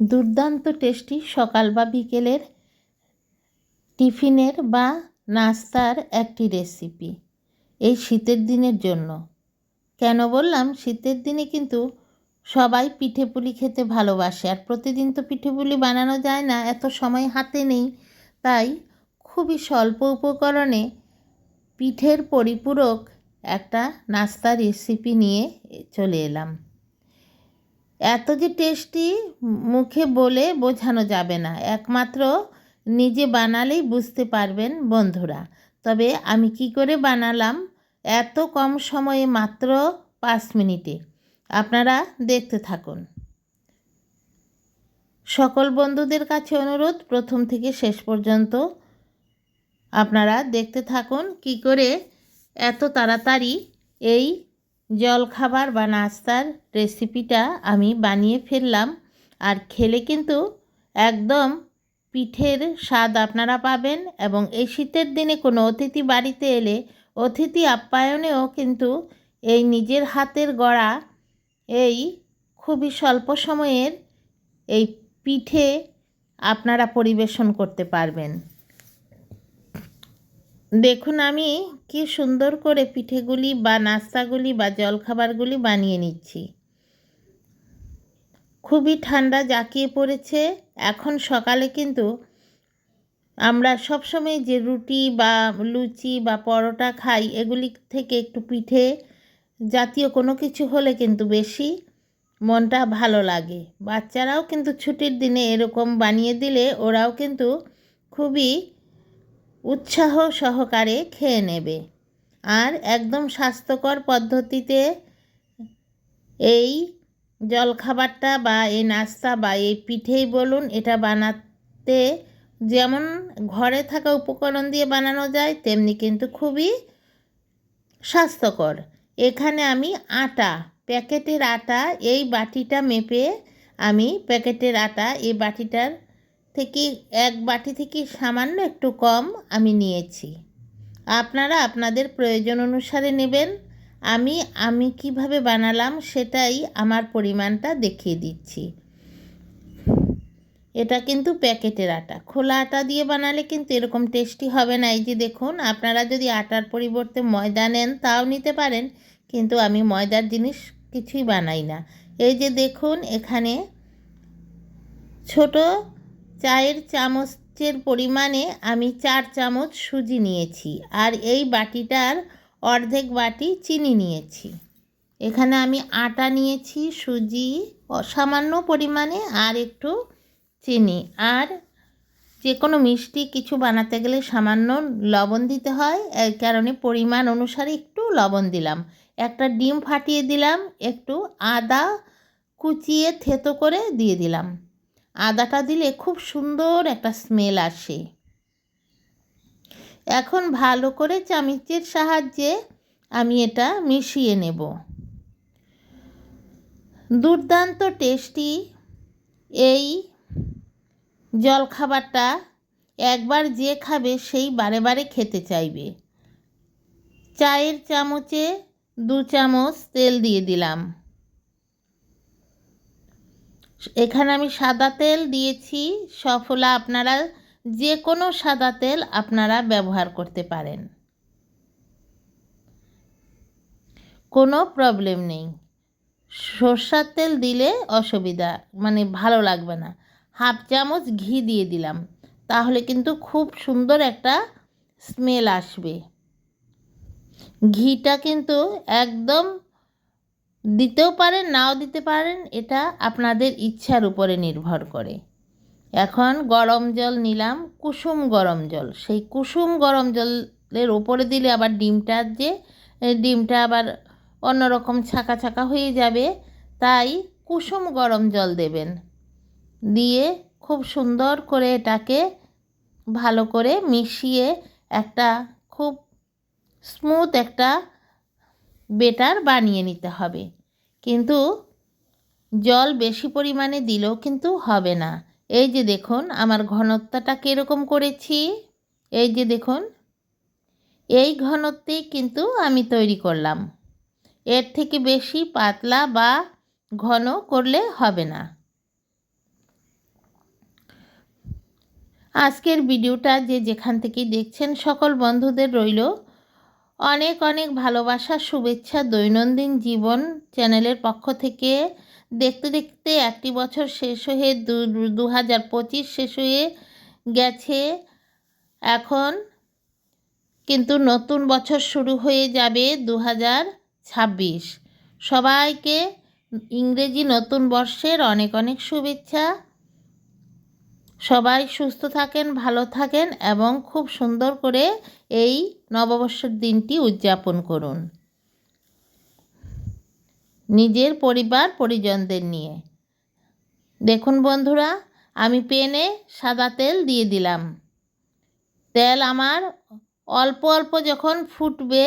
দুর্দান্ত টেস্টি সকাল বা বিকেলের টিফিনের বা নাস্তার একটি রেসিপি এই শীতের দিনের জন্য। কেন বললাম? শীতের দিনে কিন্তু সবাই পিঠে পুলি খেতে ভালোবাসে আর প্রতিদিন তো পিঠে পুলি বানানো যায় না, এত সময় হাতে নেই। তাই খুবই স্বল্প উপকরণে পিঠের পরিপূরক একটা নাস্তা রেসিপি নিয়ে চলে এলাম। এত যে টেস্টি মুখে বলে বোঝানো যাবে না। একমাত্র নিজে বানালেই বুঝতে পারবেন বন্ধুরা। তবে আমি কি করে বানালাম এত কম সময়ে মাত্র পাঁচ মিনিটে? আপনারা দেখতে থাকুন। সকল বন্ধুদের কাছে অনুরোধ, প্রথম থেকে শেষ পর্যন্ত আপনারা দেখতে থাকুন কি করে এত তাড়াতাড়ি এই জলখাবার বা নাস্তার রেসিপিটা আমি বানিয়ে ফেললাম। আর খেলে কিন্তু একদম পিঠের স্বাদ আপনারা পাবেন এবং এই শীতের দিনে কোনো অতিথি বাড়িতে এলে অতিথি আপ্যায়নেও কিন্তু এই নিজের হাতের গড়া, এই খুবই স্বল্প সময়ের এই পিঠে আপনারা পরিবেশন করতে পারবেন। দেখুন, আমি কি সুন্দর করে পিঠেগুলি বা নাস্তাগুলি বা জলখাবারগুলি বানিয়ে নিচ্ছি। খুবই ঠান্ডা জাঁকিয়ে পড়েছে। এখন সকালে কিন্তু আমরা সবসময় যে রুটি বা লুচি বা পরোটা খাই, এগুলি থেকে একটু পিঠে জাতীয় কোনো কিছু হলে কিন্তু বেশি মনটা ভালো লাগে। বাচ্চারাও কিন্তু ছুটির দিনে এরকম বানিয়ে দিলে ওরাও কিন্তু খুবই উৎসাহ সহকারে খেয়ে নেবে। আর একদম স্বাস্থ্যকর পদ্ধতিতে এই জলখাবারটা বা এই নাস্তা বা এই পিঠেই বলুন, এটা বানাতে যেমন ঘরে থাকা উপকরণ দিয়ে বানানো যায়, তেমনি কিন্তু খুবই স্বাস্থ্যকর। এখানে আমি আটা, প্যাকেটের আটা, এই বাটিটা মেপে আমি প্যাকেটের আটা, এই বাটিটার থেকে এক বাটি থেকে সামান্য একটু কম আমি নিয়েছি। আপনারা আপনাদের প্রয়োজন অনুসারে নেবেন। আমি আমি কীভাবে বানালাম সেটাই আমার পরিমাণটা দেখিয়ে দিচ্ছি। এটা কিন্তু প্যাকেটের আটা। খোলা আটা দিয়ে বানালে কিন্তু এরকম টেস্টি হবে না। এই যে দেখুন, আপনারা যদি আটার পরিবর্তে ময়দা নেন তাও নিতে পারেন, কিন্তু আমি ময়দার জিনিস কিছুই বানাই না। এই যে দেখুন, এখানে ছোট চায়ের চামচের পরিমাণে আমি চার চামচ সুজি নিয়েছি আর এই বাটিটার অর্ধেক বাটি চিনি নিয়েছি। এখানে আমি আটা নিয়েছি, সুজি সামান্য পরিমাণে আর একটু চিনি। আর যে কোনো মিষ্টি কিছু বানাতে গেলে সামান্য লবণ দিতে হয় এই কারণে পরিমাণ অনুসারে একটু লবণ দিলাম। একটা ডিম ফাটিয়ে দিলাম, একটু আদা কুচিয়ে থেতো করে দিয়ে দিলাম। আদাটা দিলে খুব সুন্দর একটা স্মেল আসে। এখন ভালো করে চামিচের সাহায্যে আমি এটা মিশিয়ে নেব। দুর্দান্ত টেস্টি এই জলখাবারটা একবার যে খাবে সেই বারে বারে খেতে চাইবে। চায়ের চামচে দু চামচ তেল দিয়ে দিলাম। এখানে আমি সাদা তেল দিয়েছি। সফলা আপনারা যে কোনো সাদা তেল আপনারা ব্যবহার করতে পারেন। কোনো প্রবলেম নেই। সর্ষার তেল দিলে অসুবিধা মানে ভালো লাগবে না। হাফ চামচ ঘি দিয়ে দিলাম। তাহলে কিন্তু খুব সুন্দর একটা স্মেল আসবে। ঘিটা কিন্তু একদম দিতেও পারেন, নাও দিতে পারেন, এটা আপনাদের ইচ্ছার উপরে নির্ভর করে। এখন গরম জল নিলাম, কুসুম গরম জল। সেই কুসুম গরম জলের ওপরে দিলে আবার ডিমটা যে ডিমটা আবার অন্যরকম ছাকা ছাকা হয়ে যাবে, তাই কুসুম গরম জল দেবেন। দিয়ে খুব সুন্দর করে এটাকে ভালো করে মিশিয়ে একটা খুব স্মুথ একটা বেটার বানিয়ে নিতে হবে। কিন্তু জল বেশি পরিমাণে দিলেও কিন্তু হবে না। এই যে দেখুন, আমার ঘনত্বটা কীরকম করেছি? এই যে দেখুন, এই ঘনত্বেই কিন্তু আমি তৈরি করলাম। এর থেকে বেশি পাতলা বা ঘন করলে হবে না। আজকের ভিডিওটা যে যেখান থেকে দেখছেন, সকল বন্ধুদের রইল। অনেক অনেক ভালোবাসা, শুভেচ্ছা, দৈনন্দিন জীবন চ্যানেলের পক্ষ থেকে। দেখতে দেখতে একটি বছর শেষ হয়ে দু হাজার পঁচিশ শেষ হয়ে গেছে। এখন কিন্তু নতুন বছর শুরু হয়ে যাবে দু হাজার ছাব্বিশ। সবাইকে ইংরেজি নতুন বর্ষের অনেক অনেক শুভেচ্ছা। সবাই সুস্থ থাকেন, ভালো থাকেন এবং খুব সুন্দর করে এই নববর্ষের দিনটি উদযাপন করুন। নিজের পরিবার, পরিজনদের নিয়ে। দেখুন বন্ধুরা, আমি পেনে সাদা তেল দিয়ে দিলাম। তেল আমার অল্প অল্প যখন ফুটবে,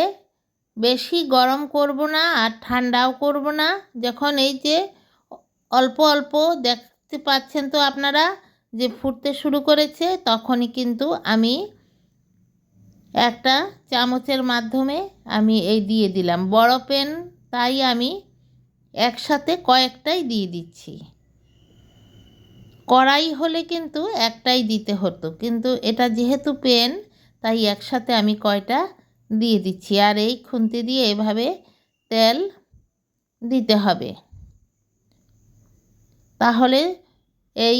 বেশি গরম করব না আর ঠান্ডাও করব না। যখন এই যে অল্প অল্প দেখতে পাচ্ছেন তো আপনারা যে ফুটতে শুরু করেছে, তখনই কিন্তু আমি একটা চামচের মাধ্যমে আমি এই দিয়ে দিলাম। বড় পেন তাই আমি একসাথে কয়েকটাই দিয়ে দিচ্ছি। কড়াই হলে কিন্তু একটাই দিতে হতো। কিন্তু এটা যেহেতু পেন, তাই একসাথে আমি কয়টা দিয়ে দিচ্ছি। আর এই খুন্তি দিয়ে এভাবে তেল দিতে হবে। তাহলে এই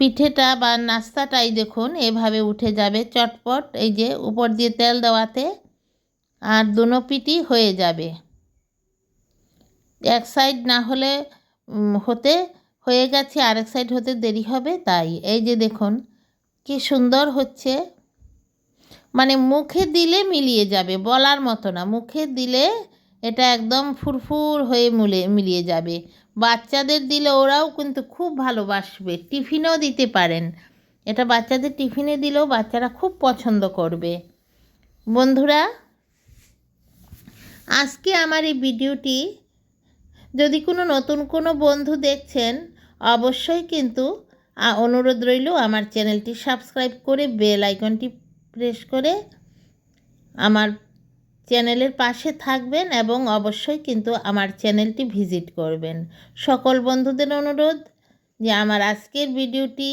পিঠেটা বা নাস্তাটাই দেখুন, এভাবে উঠে যাবে চটপট। এই যে উপর দিয়ে তেল দেওয়াতে আর দুনো পিঠই হয়ে যাবে। এক সাইড না হলে হতে, হয়ে গেছে, আরেক সাইড হতে দেরি হবে তাই। এই যে দেখুন, কি সুন্দর হচ্ছে। মানে মুখে দিলে মিলিয়ে যাবে, বলার মতো না। মুখে দিলে এটা একদম ফুরফুর হয়ে মুলে, মিলিয়ে যাবে। বাচ্চাদের দিলে ওরাও কিন্তু খুব ভালোবাসবে, টিফিনেও দিতে পারেন। এটা বাচ্চাদের টিফিনে দিলেও বাচ্চারা খুব পছন্দ করবে। বন্ধুরা, আজকে আমার এই ভিডিওটি, যদি কোনো নতুন কোনো বন্ধু দেখছেন, অবশ্যই কিন্তু অনুরোধ রইল আমার চ্যানেলটি সাবস্ক্রাইব করে বেল আইকনটি প্রেস করে আমার চ্যানেলের পাশে থাকবেন এবং অবশ্যই কিন্তু আমার চ্যানেলটি ভিজিট করবেন। সকল বন্ধুদের অনুরোধ যে আমার আজকের ভিডিওটি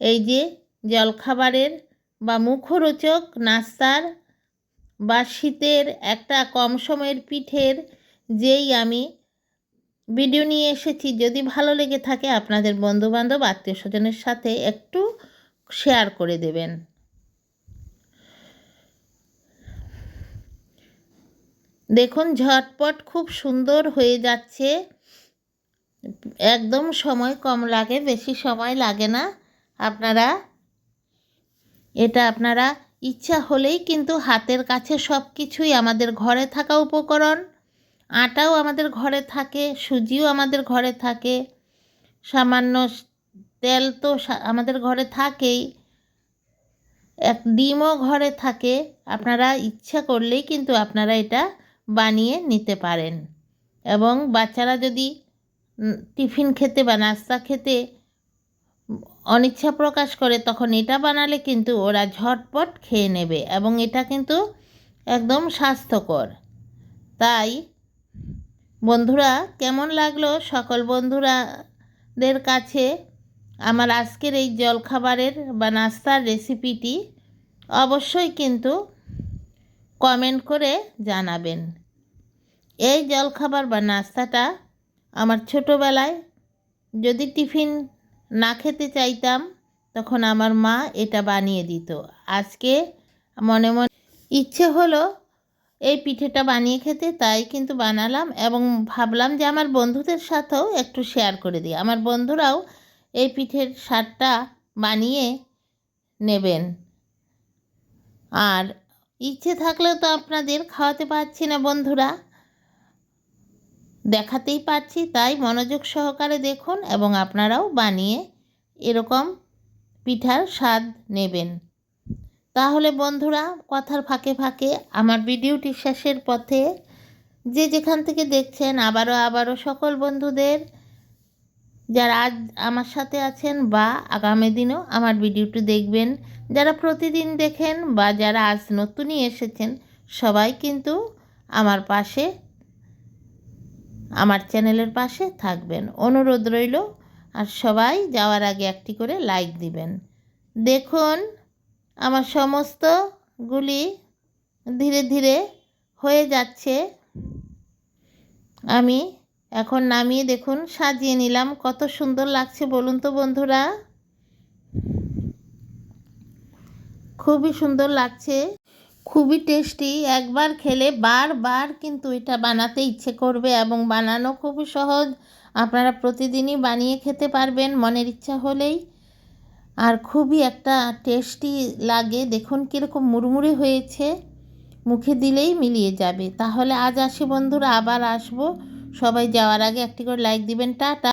এই যে জলখাবারের বা মুখরোচক নাস্তার বা শীতের একটা কম সময়ের পিঠের যেই আমি ভিডিও নিয়ে এসেছি, যদি ভালো লেগে থাকে আপনাদের বন্ধুবান্ধব, আত্মীয় স্বজনের সাথে একটু শেয়ার করে দেবেন। দেখুন, ঝটপট খুব সুন্দর হয়ে যাচ্ছে। একদম সময় কম লাগে, বেশি সময় লাগে না। আপনারা, এটা আপনারা ইচ্ছা হলেই কিন্তু হাতের কাছে সব কিছুই আমাদের ঘরে থাকা উপকরণ। আটাও আমাদের ঘরে থাকে, সুজিও আমাদের ঘরে থাকে। সামান্য তেল তো আমাদের ঘরে থাকেই। এক ডিমও ঘরে থাকে। আপনারা ইচ্ছা করলেই কিন্তু আপনারা এটা বানিয়ে নিতে পারেন। এবং বাচ্চারা যদি টিফিন খেতে বা নাস্তা খেতে অনিচ্ছা প্রকাশ করে, তখন এটা বানালে কিন্তু ওরা ঝটপট খেয়ে নেবে এবং এটা কিন্তু একদম স্বাস্থ্যকর। তাই বন্ধুরা, কেমন লাগল সকল বন্ধুরাদের কাছে আমার আজকের এই জলখাবারের বা নাস্তার রেসিপিটি? অবশ্যই কিন্তু কমেন্ট করে জানাবেন। এই জলখাবার বা নাস্তাটা আমার ছোটোবেলায় যদি টিফিন না খেতে চাইতাম, তখন আমার মা এটা বানিয়ে দিত। আজকে মনে মনে ইচ্ছে হলো এই পিঠেটা বানিয়ে খেতে, তাই কিন্তু বানালাম এবং ভাবলাম যে আমার বন্ধুদের সাথেও একটু শেয়ার করে দিই। আমার বন্ধুরাও এই পিঠের স্বাদটা বানিয়ে নেবেন। আর ইচ্ছে থাকলেও তো আপনাদের খাওয়াতে পারছি না বন্ধুরা। দেখাতেই পারছি তাই মনোযোগ সহকারে দেখুন এবং আপনারাও বানিয়ে এরকম পিঠার স্বাদ নেবেন। তাহলে বন্ধুরা, কথার ফাঁকে ফাঁকে আমার ভিডিওটি শেষের পথে যে যেখান থেকে দেখছেন, আবারও আবারও সকল বন্ধুদের, যারা আজ আমার সাথে আছেন বা আগামী দিনও আমার ভিডিওটি দেখবেন, যারা প্রতিদিন দেখেন বা যারা আজ নতুনই এসেছেন, সবাই কিন্তু আমার পাশে আমার চ্যানেলের পাশে থাকবেন। অনুরোধ রইল, আর সবাই যাওয়ার আগে একটি করে লাইক দিবেন। দেখুন, আমার সমস্তগুলি ধীরে ধীরে হয়ে যাচ্ছে। আমি এখন নামিয়ে দেখুন, সাজিয়ে নিলাম। কত সুন্দর লাগছে বলুন তো বন্ধুরা। খুবই সুন্দর লাগছে। খুবই টেস্টি, একবার খেলে বারবার কিন্তু এটা বানাতে ইচ্ছে করবে এবং বানানো খুবই সহজ। আপনারা প্রতিদিনই বানিয়ে খেতে পারবেন মনের ইচ্ছা হলেই। আর খুবই একটা টেস্টি লাগে, দেখুন কীরকম মুড়মুড়ে হয়েছে। মুখে দিলেই মিলিয়ে যাবে। তাহলে আজ আসি বন্ধুরা, আবার আসব। সবাই যাওয়ার আগে একটি করে লাইক দিবেন। টাটা।